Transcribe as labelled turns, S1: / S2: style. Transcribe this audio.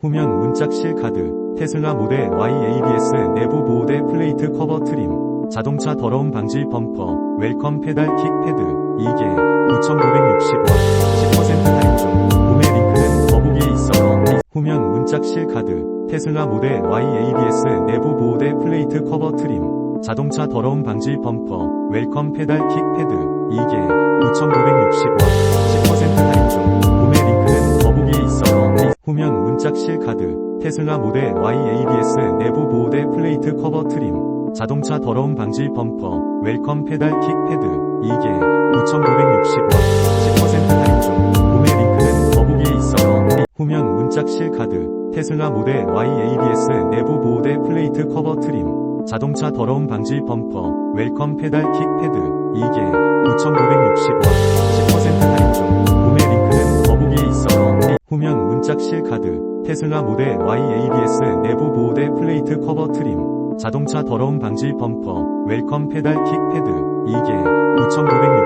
S1: 후면 문짝실 카드, 테슬라 모델 Y ABS 내부 보호대 플레이트 커버 트림, 자동차 더러움 방지 범퍼, 웰컴 페달 킥 패드, 이게 9,960원, 10% 할인 중, 구매 링크는 더보기에 있어요. 후면 문짝실 카드, 테슬라 모델 Y ABS 내부 보호대 플레이트 커버 트림, 자동차 더러움 방지 범퍼, 웰컴 페달 킥 패드, 이게 9,960원, 문짝실 카드, 테슬라 모델 Y ABS 내부 보호대 플레이트 커버 트림, 자동차 더러움 방지 범퍼, 웰컴 페달 킥 패드, 이게 9,960원, 10% 할인 중, 구매 링크는 더보기에 있어요. 후면 문짝실 카드, 테슬라 모델 Y ABS 내부 보호대 플레이트 커버 트림, 자동차 더러움 방지 범퍼, 웰컴 페달 킥 패드, 이게 9,960원, 10% 할인 중, 구매 링크는 더보기에 있어요. 후면 문짝실 카드, 테슬라 모델 Y ABS 내부 보호대 플레이트 커버 트림, 자동차 더러움 방지 범퍼, 웰컴 페달 킥 패드, 이게 9,960원,